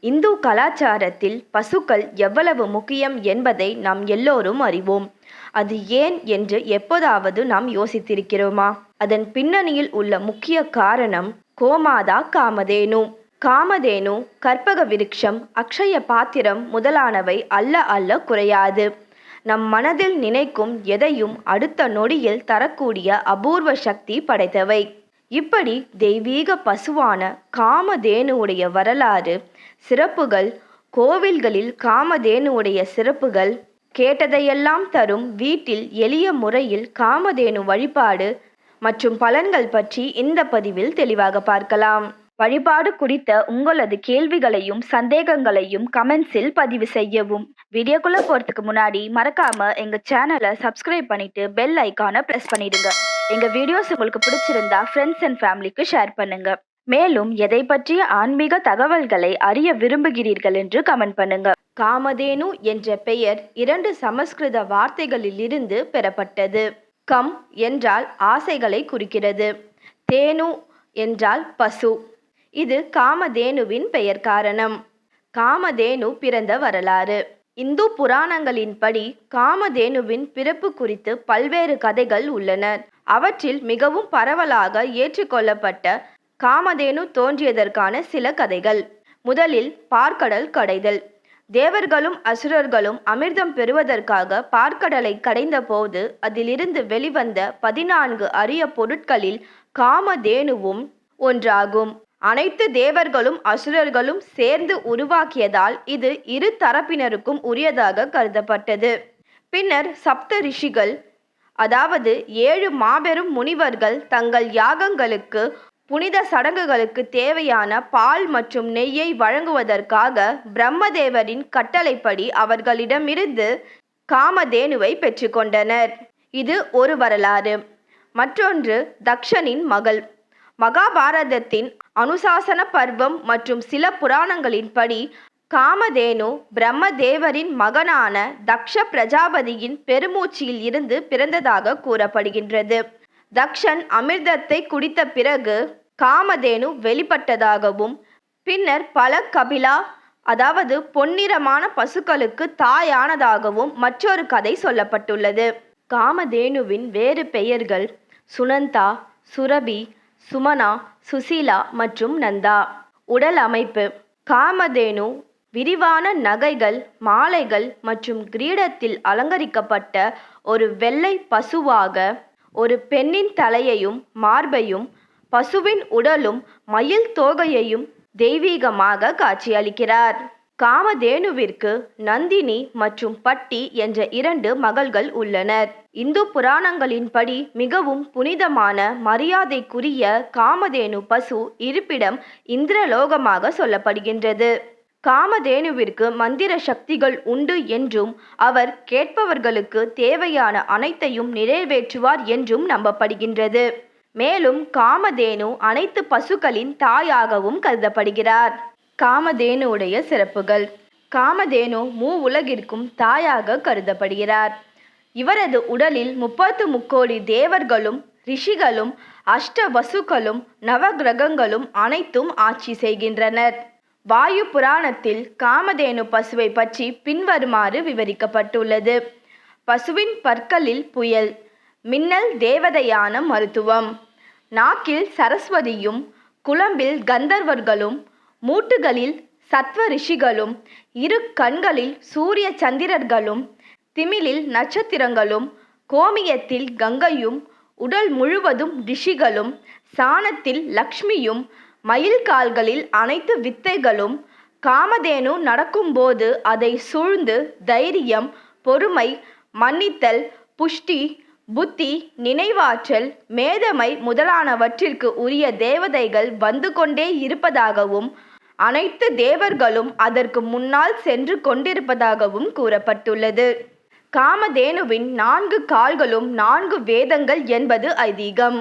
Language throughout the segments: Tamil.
இந்து கலாச்சாரத்தில் பசுக்கள் எவ்வளவு முக்கியம் என்பதை நாம் எல்லோரும் அறிவோம். அது ஏன் என்று எப்போதாவது நாம் யோசித்திருக்கிறோமா? அதன் பின்னணியில் உள்ள முக்கிய காரணம் கோமாதா காமதேனு. காமதேனு கற்பக விருட்சம் அக்ஷய பாத்திரம் முதலானவை அல்ல அல்ல குறையாது. நம் மனதில் நினைக்கும் எதையும் அடுத்த நொடியில் தரக்கூடிய அபூர்வ சக்தி படைத்தவை. இப்படி தெய்வீக பசுவான காமதேனுவுடைய வரலாறு சிறப்புகள். கோவில்களில் காமதேனுவுடைய சிறப்புகள் கேட்டதையெல்லாம் தரும் வீட்டில் எளிய முறையில் காமதேனு வழிபாடு மற்றும் பலன்கள் பற்றி இந்த பதிவில் தெளிவாக பார்க்கலாம். வழிபாடு குறித்த உங்களது கேள்விகளையும் சந்தேகங்களையும் கமெண்ட்ஸில் பதிவு செய்யவும். வீடியோக்குள்ள போறதுக்கு முன்னாடி மறக்காம எங்க சேனலை சப்ஸ்கிரைப் பண்ணிட்டு பெல் ஐக்கானை பிரஸ் பண்ணிடுங்க. எங்க வீடியோஸ் உங்களுக்கு பிடிச்சிருந்தா ஃப்ரெண்ட்ஸ் அண்ட் ஃபேமிலிக்கு ஷேர் பண்ணுங்க. மேலும் எதை பற்றிய ஆன்மீக தகவல்களை அறிய விரும்புகிறீர்கள் என்று கமெண்ட் பண்ணுங்க. காமதேனு என்ற பெயர் இரண்டு சமஸ்கிருத வார்த்தைகளிலிருந்து பெறப்பட்டது. கம் என்றால் ஆசைகளை குறிக்கிறது. தேனு என்றால் பசு. இது காமதேனுவின் பெயர் காரணம். காமதேனு பிறந்த வரலாறு. இந்து புராணங்களின்படி காமதேனுவின் பிறப்பு குறித்து பல்வேறு கதைகள் உள்ளன. அவற்றில் மிகவும் பரவலாக ஏற்றுக்கொள்ளப்பட்ட காமதேனு தோன்றியதற்கான சில கதைகள். முதலில் பார்க்கடல் கடைதல். தேவர்களும் அசுரர்களும் அமிர்தம் பெறுவதற்காக பார்க்கடலை கடைந்தபோது அதிலிருந்து வெளிவந்த பதினான்கு அரிய பொருட்களில் காமதேனுவும் ஒன்றாகும். அனைத்து தேவர்களும் அசுரர்களும் சேர்ந்து உருவாக்கியதால் இது இரு தரப்பினருக்கும் உரியதாக கருதப்பட்டது. பின்னர் சப்த ரிஷிகள் அதாவது ஏழு மாபெரும் முனிவர்கள் தங்கள் யாகங்களுக்கு புனித சடங்குகளுக்கு தேவையான பால் மற்றும் நெய்யை வழங்குவதற்காக பிரம்மதேவரின் கட்டளைப்படி அவர்களிடமிருந்து காமதேனுவை பெற்றுக்கொண்டனர். இது ஒரு வரலாறு. மற்றொன்று தக்ஷனின் மகள். மகாபாரதத்தின் அனுசாசன பர்வம் மற்றும் சில புராணங்களின்படி காமதேனு பிரம்மதேவரின் மகனான தக்ஷ பிரஜாபதியின் பெருமூச்சியில் இருந்து பிறந்ததாக கூறப்படுகின்றது. தக்ஷன் அமிர்தத்தை குடித்த பிறகு காமதேனு வெளிப்பட்டதாகவும் பின்னர் பல கபிலா அதாவது பொன்னிறமான பசுக்களுக்கு தாயானதாகவும் மற்றொரு கதை சொல்லப்பட்டுள்ளது. காமதேனுவின் வேறு பெயர்கள் சுனந்தா சுரபி சுமனா சுசீலா மற்றும் நந்தா. உடல் அமைப்பு. காமதேனு விரிவான நகைகள் மாலைகள் மற்றும் கிரீடத்தில் அலங்கரிக்கப்பட்ட ஒரு வெள்ளை பசுவாக ஒரு பெண்ணின் தலையையும் மார்பையும் பசுவின் உடலும் மயில் தோகையையும் தெய்வீகமாக காட்சியளிக்கிறார். காமதேனுவிற்கு நந்தினி மற்றும் பட்டி என்ற இரண்டு மகள்கள் உள்ளனர். இந்து புராணங்களின்படி மிகவும் புனிதமான மரியாதைக்குரிய காமதேனு பசு இருப்பிடம் இந்திரலோகமாக சொல்லப்படுகின்றது. காமதேனுவிற்கு மந்திர சக்திகள் உண்டு என்றும் அவர் கேட்பவர்களுக்கு தேவையான அனைத்தையும் நிறைவேற்றுவார் என்றும் நம்பப்படுகின்றது. மேலும் காமதேனு அனைத்து பசுக்களின் தாயாகவும் கருதப்படுகிறார். காமதேனுவுடைய சிறப்புகள். காமதேனு மூ உலகிற்கும் தாயாக கருதப்படுகிறார். இவரது உடலில் முப்பத்து முக்கோடி தேவர்களும் ரிஷிகளும் அஷ்ட வசுக்களும் நவகிரகங்களும் அனைத்தும் ஆட்சி செய்கின்றனர். வாயு புராணத்தில் காமதேனு பசுவை பற்றி பின்வருமாறு விவரிக்கப்பட்டுள்ளது. பசுவின் பற்களில் புயல் மின்னல் தேவதையான மருத்துவம். நாக்கில் சரஸ்வதியும் குளம்பில் கந்தர்வர்களும் மூட்டுகளில் சத்வ ரிஷிகளும் இரு கண்களில் சூரிய சந்திரர்களும் திமிலில் நட்சத்திரங்களும் கோமியத்தில் கங்கையும் உடல் முழுவதும் ரிஷிகளும் சாணத்தில் லக்ஷ்மியும் மயில் கால்களில் அனைத்து வித்தைகளும் காமதேனு நடக்கும்போது அதை சூழ்ந்து தைரியம் பொறுமை மன்னித்தல் புஷ்டி புத்தி நினைவாற்றல் மேதமை முதலானவற்றிற்கு உரிய தேவதைகள் வந்து கொண்டே இருப்பதாகவும் அனைத்து தேவர்களும் அதற்கு முன்னால் சென்று கொண்டிருப்பதாகவும் கூறப்பட்டுள்ளது. காமதேனுவின் நான்கு கால்களும் நான்கு வேதங்கள் என்பது ஐதீகம்.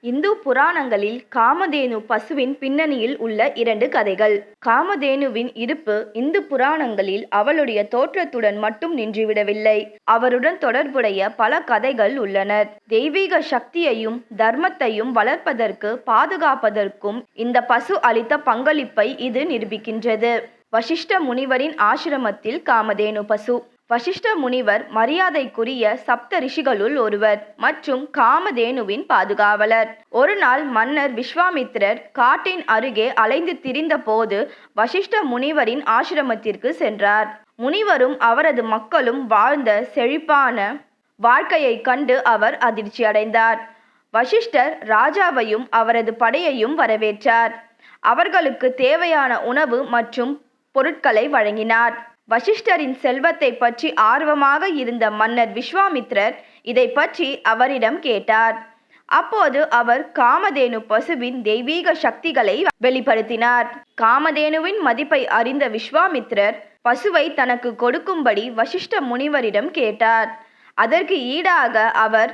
இந்து புராணங்களில் காமதேனு பசுவின் பின்னணியில் உள்ள இரண்டு கதைகள். காமதேனுவின் இருப்பு இந்து புராணங்களில் அவளுடைய தோற்றத்துடன் மட்டும் நின்றுவிடவில்லை. அவருடன் தொடர்புடைய பல கதைகள் உள்ளன. தெய்வீக சக்தியையும் தர்மத்தையும் வளர்ப்பதற்கு பாதுகாப்பதற்கும் இந்த பசு அளித்த பங்களிப்பை இது நிரூபிக்கின்றது. வசிஷ்ட முனிவரின் ஆசிரமத்தில் காமதேனு பசு வசிஷ்ட முனிவர் மரியாதைக்குரிய சப்த ரிஷிகளுள் ஒருவர் மற்றும் காமதேனுவின் பாதுகாவலர். ஒரு நாள் மன்னர் விஸ்வாமித்திரர் காட்டின் அருகே அலைந்து திரிந்த போது வசிஷ்ட முனிவரின் ஆசிரமத்திற்கு சென்றார். முனிவரும் அவரது மக்களும் வாழ்ந்த செழிப்பான வாழ்க்கையைக் கண்டு அவர் அதிர்ச்சியடைந்தார். வசிஷ்டர் ராஜாவையும் அவரது படையையும் வரவேற்றார். அவர்களுக்கு தேவையான உணவு மற்றும் பொருட்களை வழங்கினார். வசிஷ்டரின் செல்வத்தை பற்றி ஆர்வமாக இருந்த மன்னர் விஸ்வாமித்ரர் இதை பற்றி அவரிடம் கேட்டார். அப்போது அவர் காமதேனு பசுவின் தெய்வீக சக்திகளை வெளிப்படுத்தினார். காமதேனுவின் மதிப்பை அறிந்த விஸ்வாமித்ரர் பசுவை தனக்கு கொடுக்கும்படி வசிஷ்ட முனிவரிடம் கேட்டார். அதற்கு ஈடாக அவர்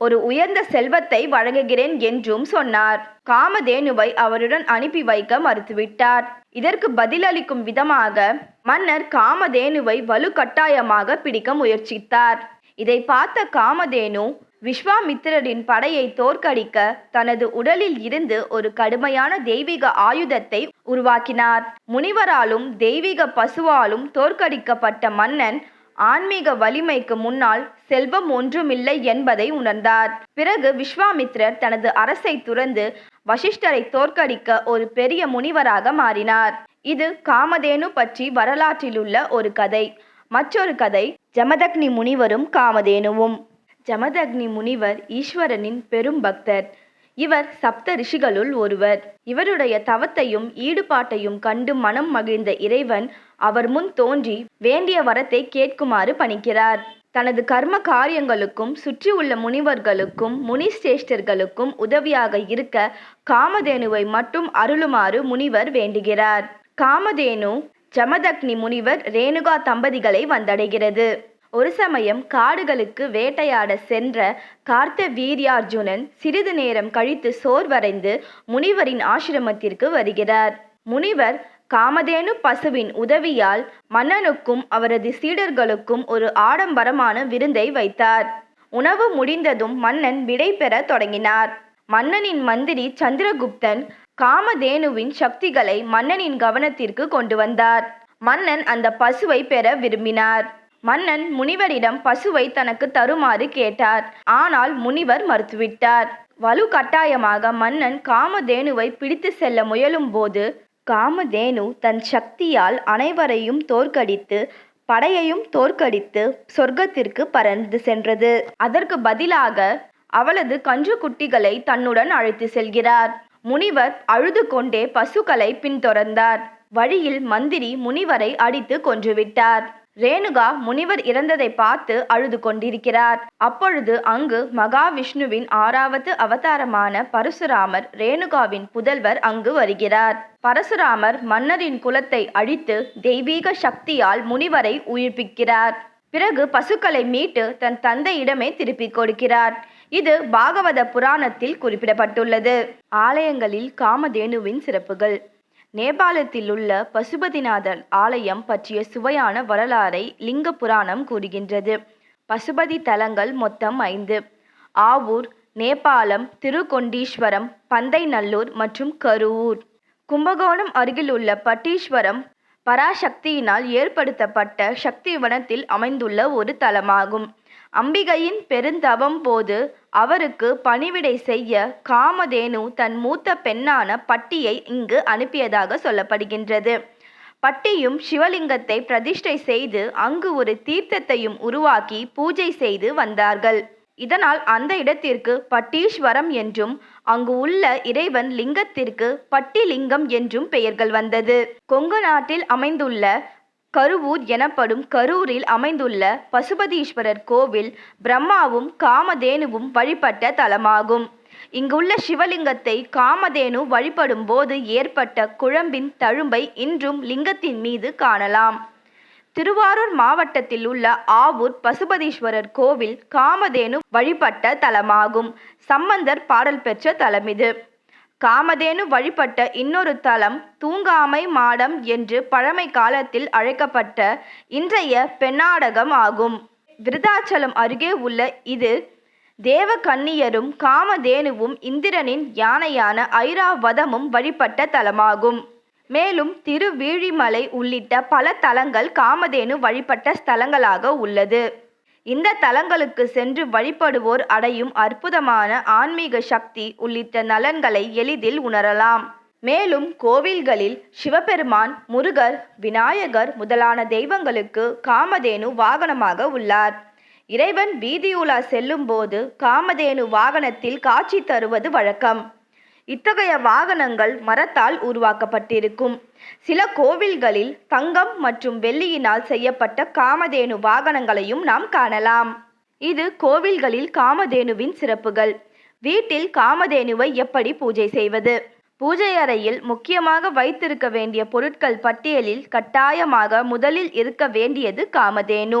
ஒரு உயர்ந்த செல்வத்தை வழங்குகிறேன் என்றும் சொன்னார். காமதேனுவை அவருடன் அனுப்பி வைக்க மறுத்துவிட்டார். இதற்கு பதிலளிக்கும் விதமாக மன்னர் காமதேனுவை வலுக்கட்டாயமாக பிடிக்க முயற்சித்தார். இதை பார்த்த காமதேனு விஸ்வாமித்திரரின் படையை தோற்கடிக்க தனது உடலில் இருந்து ஒரு கடுமையான தெய்வீக ஆயுதத்தை உருவாக்கினார். முனிவராலும் தெய்வீக பசுவாலும் தோற்கடிக்கப்பட்ட மன்னன் ஆன்மீக வலிமைக்கு முன்னால் செல்வம் ஒன்றுமில்லை என்பதை உணர்ந்தார். பிறகு விஸ்வாமித்ரர் தனது அரசை துறந்து வசிஷ்டரை தோற்கடிக்க ஒரு பெரிய முனிவராக மாறினார். இது காமதேனு பற்றி வரலாற்றிலுள்ள ஒரு கதை. மற்றொரு கதை ஜமதக்னி முனிவரும் காமதேனுவும். ஜமதக்னி முனிவர் ஈஸ்வரனின் பெரும் பக்தர். இவர் சப்த ரிஷிகளுள் ஒருவர். இவருடைய தவத்தையும் ஈடுபாட்டையும் கண்டு மனம் மகிழ்ந்த இறைவன் அவர் முன் தோன்றி வேண்டிய வரத்தை கேட்குமாறு பணிக்கிறார். தனது கர்ம காரியங்களுக்கும் சுற்றி உள்ள முனிவர்களுக்கும் முனிசிரேஷ்டர்களுக்கும் உதவியாக இருக்க காமதேனுவை மட்டும் அருளுமாறு முனிவர் வேண்டுகிறார். காமதேனு ஜமதக்னி முனிவர் ரேணுகா தம்பதிகளை வந்தடைகிறது. ஒரு சமயம் காடுகளுக்கு வேட்டையாட சென்ற கார்த்த வீரியார்ஜுனன் சிறிது நேரம் கழித்து சோர்வடைந்து முனிவரின் ஆசிரமத்திற்கு வருகிறார். முனிவர் காமதேனு பசுவின் உதவியால் மன்னனுக்கும் அவரது சீடர்களுக்கும் ஒரு ஆடம்பரமான விருந்தை வைத்தார். உணவு முடிந்ததும் மன்னன் விடை பெற தொடங்கினார். மன்னனின் மந்திரி சந்திரகுப்தன் காமதேனுவின் சக்திகளை மன்னனின் கவனத்திற்கு கொண்டு வந்தார். மன்னன் அந்த பசுவை பெற விரும்பினார். மன்னன் முனிவரிடம் பசுவை தனக்கு தருமாறு கேட்டார். ஆனால் முனிவர் மறுத்துவிட்டார். வலு கட்டாயமாக மன்னன் காமதேனுவை பிடித்து செல்ல முயலும் போது காமதேனு தன் சக்தியால் அனைவரையும் தோற்கடித்து படையையும் தோற்கடித்து சொர்க்கத்திற்கு பறந்து சென்றது. அதற்கு பதிலாக அவளது கன்றுக்குட்டிகளை தன்னுடன் அழைத்து செல்கிறார். முனிவர் அழுது கொண்டே பசுக்களை பின்தொடர்ந்தார். வழியில் மந்திரி முனிவரை அடித்து கொன்றுவிட்டார். ரேணுகா முனிவர் இறந்ததை பார்த்து அழுது கொண்டிருக்கிறார். அப்பொழுது அங்கு மகாவிஷ்ணுவின் ஆறாவது அவதாரமான பரசுராமர் ரேணுகாவின் புதல்வர் அங்கு வருகிறார். பரசுராமர் மன்னரின் குலத்தை அழித்து தெய்வீக சக்தியால் முனிவரை உயிர்ப்பிக்கிறார். பிறகு பசுக்களை மீட்டு தன் தந்தையிடமே திருப்பிக் கொடுக்கிறார். இது பாகவத புராணத்தில் குறிப்பிடப்பட்டுள்ளது. ஆலயங்களில் காமதேனுவின் சிறப்புகள். நேபாளத்தில் உள்ள பசுபதிநாதர் ஆலயம் பற்றிய சுவையான வரலாறை லிங்க புராணம் கூறுகின்றது. பசுபதி தலங்கள் மொத்தம் ஐந்து. ஆவூர் நேபாளம் திருக்கொண்டீஸ்வரம் பந்தைநல்லூர் மற்றும் கருவூர் கும்பகோணம் அருகிலுள்ள பட்டீஸ்வரம் பராசக்தியினால் ஏற்படுத்தப்பட்ட சக்தி வனத்தில் அமைந்துள்ள ஒரு தலமாகும். அம்பிகையின் பெருந்தவம் போது அவருக்கு பணிவிடை செய்ய காமதேனு தன் மூத்த பெண்ணான பட்டியை இங்கு அனுப்பியதாக சொல்லப்படுகின்றது. பட்டியும் சிவலிங்கத்தை பிரதிஷ்டை செய்து அங்கு ஒரு தீர்த்தத்தையும் உருவாக்கி பூஜை செய்து வந்தார்கள். இதனால் அந்த இடத்திற்கு பட்டீஸ்வரம் என்றும் அங்கு உள்ள இறைவன் லிங்கத்திற்கு பட்டிலிங்கம் என்றும் பெயர்கள் வந்தது. கொங்கு நாட்டில் அமைந்துள்ள கருவூர் எனப்படும் கரூரில் அமைந்துள்ள பசுபதீஸ்வரர் கோவில் பிரம்மாவும் காமதேனுவும் வழிபட்ட தலமாகும். இங்குள்ள சிவலிங்கத்தை காமதேனு வழிபடும் போது ஏற்பட்ட குழம்பின் தழும்பை இன்றும் லிங்கத்தின் மீது காணலாம். திருவாரூர் மாவட்டத்தில் உள்ள ஆவூர் பசுபதீஸ்வரர் கோவில் காமதேனு வழிபட்ட தலமாகும். சம்பந்தர் பாடல் பெற்ற தலமிது காமதேனு வழிபட்ட இன்னொரு தலம் தூங்காமை மாடம் என்று பழமை காலத்தில் அழைக்கப்பட்ட இன்றைய பெண்ணாடகம் ஆகும். விருதாச்சலம் அருகே உள்ள இது தேவகன்னியரும் காமதேனுவும் இந்திரனின் யானையான ஐராவதமும் வழிபட்ட தலமாகும். மேலும் திருவீழிமலை உள்ளிட்ட பல தலங்கள் காமதேனு வழிபட்ட ஸ்தலங்களாக உள்ளது. இந்த தலங்களுக்கு சென்று வழிபடுவோர் அடையும் அற்புதமான ஆன்மீக சக்தி உள்ளிட்ட நலன்களை எளிதில் உணரலாம். மேலும் கோவில்களில் சிவபெருமான் முருகர் விநாயகர் முதலான தெய்வங்களுக்கு காமதேனு வாகனமாக உள்ளார். இறைவன் வீதியுலா செல்லும்போது காமதேனு வாகனத்தில் காட்சி தருவது வழக்கம். இத்தகைய வாகனங்கள் மரத்தால் உருவாக்கப்பட்டிருக்கும். சில கோவில்களில் தங்கம் மற்றும் வெள்ளியினால் செய்யப்பட்ட காமதேனு வாகனங்களையும் நாம் காணலாம். இது கோவில்களில் காமதேனுவின் சிறப்புகள். வீட்டில் காமதேனுவை எப்படி பூஜை செய்வது? பூஜை அறையில் முக்கியமாக வைத்திருக்க வேண்டிய பொருட்கள் பட்டியலில் கட்டாயமாக முதலில் இருக்க வேண்டியது காமதேனு.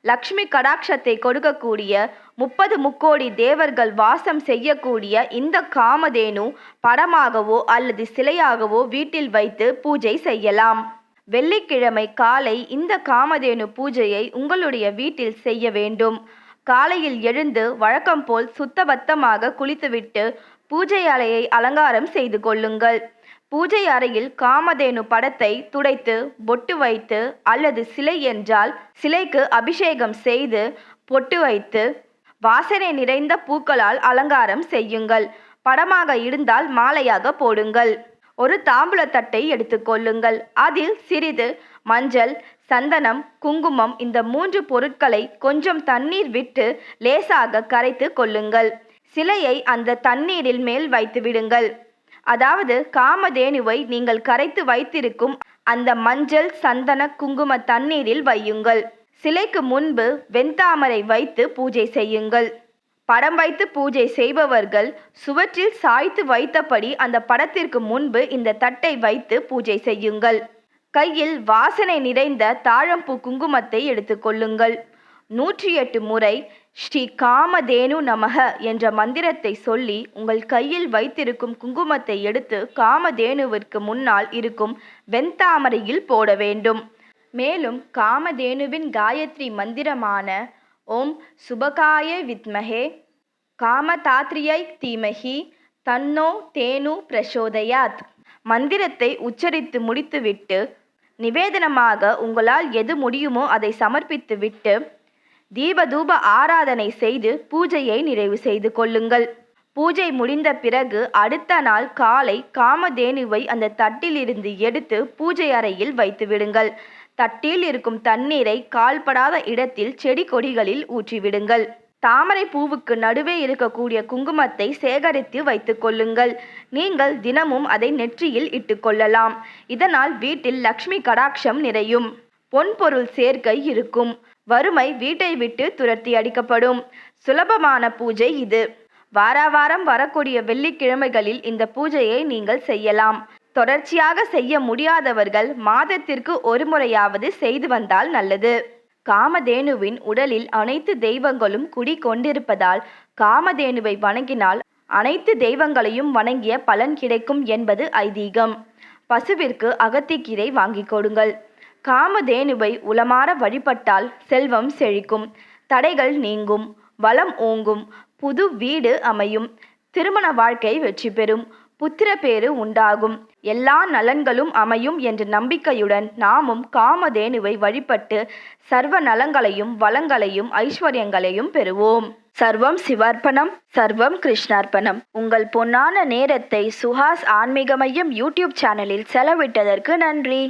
லக்ஷ்மி கடாட்சத்தை கொடுக்கக்கூடிய முப்பது முக்கோடி தேவர்கள் வாசம் செய்யக்கூடிய இந்த காமதேனு படமாகவோ அல்லது சிலையாகவோ வீட்டில் வைத்து பூஜை செய்யலாம். வெள்ளிக்கிழமை காலை இந்த காமதேனு பூஜையை உங்களுடைய வீட்டில் செய்ய வேண்டும். காலையில் எழுந்து வழக்கம் போல் சுத்தபத்தமாக குளித்துவிட்டு பூஜை அறையை அலங்காரம் செய்து கொள்ளுங்கள். பூஜை அறையில் காமதேனு படத்தை துடைத்து பொட்டு வைத்து அல்லது சிலை என்றால் சிலைக்கு அபிஷேகம் செய்து பொட்டு வைத்து வாசனை நிறைந்த பூக்களால் அலங்காரம் செய்யுங்கள். படமாக இருந்தால் மாலையாக போடுங்கள். ஒரு தாம்பூலத்தட்டை எடுத்துக்கொள்ளுங்கள் அதில் சிறிது மஞ்சள் சந்தனம் குங்குமம் இந்த மூன்று பொருட்களை கொஞ்சம் தண்ணீர் விட்டு லேசாக கரைத்து கொள்ளுங்கள். சிலையை அந்த தண்ணீரில் மேல் வைத்து விடுங்கள். அதாவது காமதேனுவை நீங்கள் கரைத்து வைத்திருக்கும் அந்த மஞ்சள் சந்தன குங்கும தண்ணீரில் வையுங்கள். சிலைக்கு முன்பு வெண்தாமரை வைத்து பூஜை செய்யுங்கள். படம் வைத்து பூஜை செய்பவர்கள் சுவற்றில் சாய்த்து வைத்தபடி அந்த படத்திற்கு முன்பு இந்த தட்டை வைத்து பூஜை செய்யுங்கள். கையில் வாசனை நிறைந்த தாழம்பூ குங்குமத்தை எடுத்துக்கொள்ளுங்கள் நூற்றி எட்டு முறை ஸ்ரீ காமதேனு நமக என்ற மந்திரத்தை சொல்லி உங்கள் கையில் வைத்திருக்கும் குங்குமத்தை எடுத்து காமதேனுவிற்கு முன்னால் இருக்கும் வெண்தாமரையில் போட வேண்டும். மேலும் காமதேனுவின் காயத்ரி மந்திரமான ஓம் சுபகாய வித்மஹே காமதாத்ரியை தீமஹி தன்னோ தேனு பிரசோதயாத். மந்திரத்தை உச்சரித்து முடித்துவிட்டு நிவேதனமாக உங்களால் எது முடியுமோ அதை சமர்ப்பித்துவிட்டு தீபதூப ஆராதனை செய்து பூஜையை நிறைவு செய்து கொள்ளுங்கள். பூஜை முடிந்த பிறகு அடுத்த நாள் காலை காமதேனுவை அந்த தட்டிலிருந்து எடுத்து பூஜை அறையில் வைத்து விடுங்கள் தட்டில் இருக்கும் தண்ணீரை கால்படாத இடத்தில் செடி கொடிகளில் ஊற்றிவிடுங்கள். தாமரை பூவுக்கு நடுவே இருக்கக்கூடிய குங்குமத்தை சேகரித்து வைத்துக் கொள்ளுங்கள். நீங்கள் தினமும் அதை நெற்றியில் இட்டுக்கொள்ளலாம் இதனால் வீட்டில் லக்ஷ்மி கடாட்சம் நிறையும். பொன்பொருள் சேர்க்கை இருக்கும். வறுமை வீட்டை விட்டு துரத்தி அடிக்கப்படும். சுலபமான பூஜை இது. வாராவாரம் வரக்கூடிய வெள்ளிக்கிழமைகளில் இந்த பூஜையை நீங்கள் செய்யலாம். தொடர்ச்சியாக செய்ய முடியாதவர்கள் மாதத்திற்கு ஒரு முறையாவது செய்து வந்தால் நல்லது. காமதேனுவின் உடலில் அனைத்து தெய்வங்களும் குடிகொண்டிருப்பதால் காமதேனுவை வணங்கினால் அனைத்து தெய்வங்களையும் வணங்கிய பலன் கிடைக்கும் என்பது ஐதீகம். பசுவிற்கு அகத்திக்கீரை வாங்கிக் கொடுங்கள். காமதேனுவை உளமாற வழிபட்டால் செல்வம் செழிக்கும். தடைகள் நீங்கும். வளம் ஓங்கும். புது வீடு அமையும். திருமண வாழ்க்கை வெற்றி பெறும். புத்திரப்பேறு உண்டாகும். எல்லா நலன்களும் அமையும் என்ற நம்பிக்கையுடன் நாமும் காமதேனுவை வழிபட்டு சர்வ நலங்களையும் வளங்களையும் ஐஸ்வர்யங்களையும் பெறுவோம். சர்வம் சிவார்ப்பணம் சர்வம் கிருஷ்ணார்ப்பணம். உங்கள் பொன்னான நேரத்தை சுஹாஸ் ஆன்மீக மையம் யூடியூப் சேனலில் செலவிட்டதற்கு நன்றி.